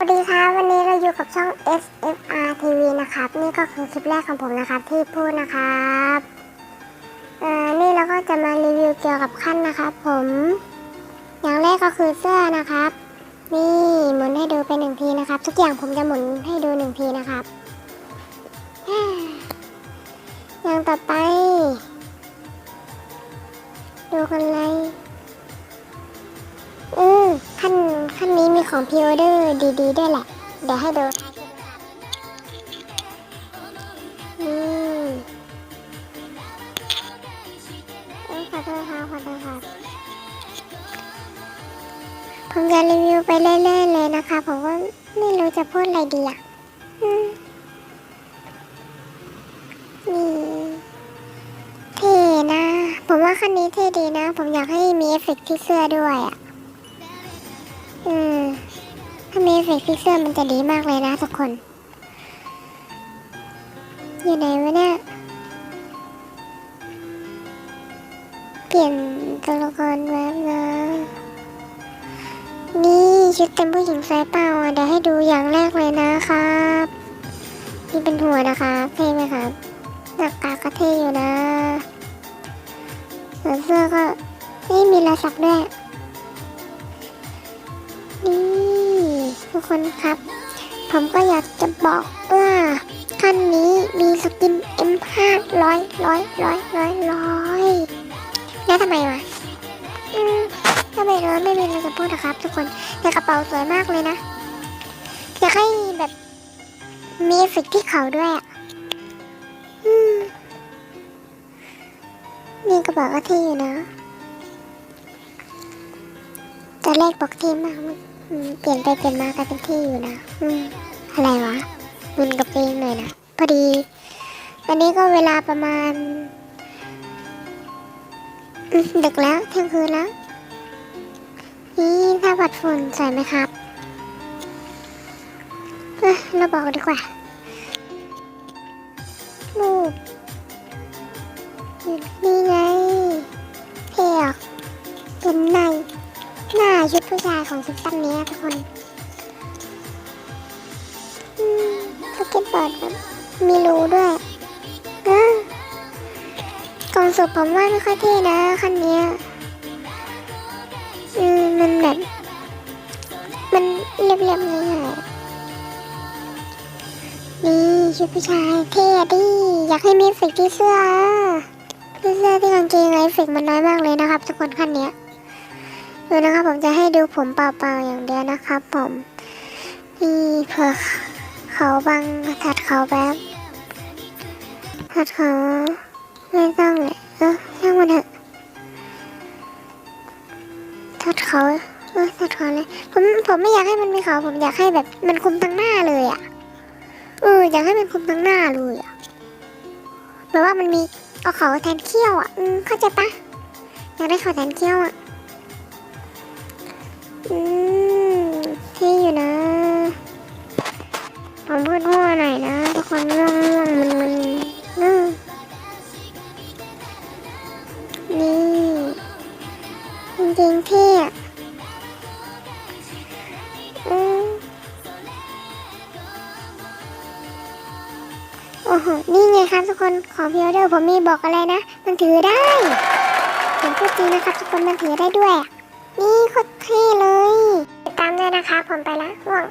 สวัสดีครับวันนี้เราอยู่กับช่อง SFR TV นะครับ นี่ก็คือคลิปแรกของผมนะครับที่พูดนะครับเอ่อนี่เราก็จะมารีวิวเกี่ยวกับขั้นนะครับผม อย่างแรกก็คือเสื้อนะครับ นี่หมุนให้ดูไปหนึ่งทีนะครับ ทุกอย่างผมจะหมุนให้ดูหนึ่งทีนะครับอ่าอย่างต่อไป ดูกันเลย ของพิออเดอร์ดีๆด้วยแหละ เดี๋ยวให้ดูอืมเอ้ยขอโทษครับขอโทษครับผมจะรีวิวไปเรื่อยๆเลยนะคะ ผมว่าไม่รู้จะพูดอะไรดีอะนี่เท่นะ ผมว่าขั้นนี้เท่ดีนะ ผมอยากให้มีเอฟเฟกที่เสื้อด้วยอะ อืมถ้ามีเอ ฟเฟกต์ฟิกเซอร์มันจะดีมากเลยนะทุกคน อยู่ไหนวะเนี่ย เปลี่ยนตัวละครแวบนะนี่ชุดเต็มผู้หญิงสายเปล่าเดี๋ยวให้ดูอย่างแรกเลยนะครับนี่เป็นหัวนะคะเท่ไหมครับหน้ากากก็เท่อยู่นะส่วนเสื้อก็ไม่มีลายสักด้วย ทุกคนครับ ผมก็อยากจะบอกว่าขั้นนี้มีสกิน M5 ร้อยร้อยร้อยร้อยร้อยแล้วทำไมวะอืมก็ไม่รู้ไม่มีอะไรจะพูดนะครับ ทุกคนแต่กระเป๋าสวยมากเลยนะอยากให้แบบมีเอฟเฟกที่เขาด้วยอะนี่กระเป๋าก็เท่อยู่นะตอนแรกบอกเท่มากมันอืม เปลี่ยนไปเปลี่ยนมากลายเป็นที่อยู่นะอืมอะไรวะมึนกับเพลงหน่อยนะพอดีอันนี้ก็เวลาประมาณดึกแล้วเที่ยงคืนแล้ว นี่ถ้าบัดฝุ่นใส่ไหมครับเอ้ยเราบอกดีกว่า ลูกนี่ไง ชุดผู้ชายของชุดตั้นนี้ทุกคนอืมสเก็ตบอร์ดแบบมีรูด้วยอะกล่องสุดผมว่าไม่ค่อยเท่นะคันนี้อืมมันแบบ มันเรียบๆง่ายๆนี่ชุดผู้ชายเท่ดิอยากให้มีเอฟกที่เสื้อที่เสื้อที่กางเกงอะไรเอฟกมันน้อยมากเลยนะครับทุกคนคันนี้ ดูนะครับผมจะให้ดูผมเปล่าๆอย่างเดียวนะครับผมนี่เผื่อเขาบังถัดเขาแบบถัดเขาไม่ต้องเลยเออช่างมันเถอะถัดเขาเออถัดเขาเลยผมผมไม่อยากให้มันมีเขาผมอยากให้แบบมันคุมทั้งหน้าเลยอะเอออยากให้มันคุมทั้งหน้าเลยอะแบบว่ามันมีเอาเขาแทนเขี้ยวอะอืมเข้าใจปะอยากได้เขาแทนเขี้ยวอะ อืมที่อยู่นะผมพูดมั่วหน่อยนะทุกคนง่วงง่วงมันมันนี่จริงๆเท่อะโอ้โห นี่ไงครับทุกคน ของพิออเดอร์ผมมีบอกอะไรนะ มันถือได้ผมพูดจริงนะครับทุกคน มันถือได้ด้วย นี่โคตรเท่เลย ติดตามด้วยนะคะ ผมไปละห่วง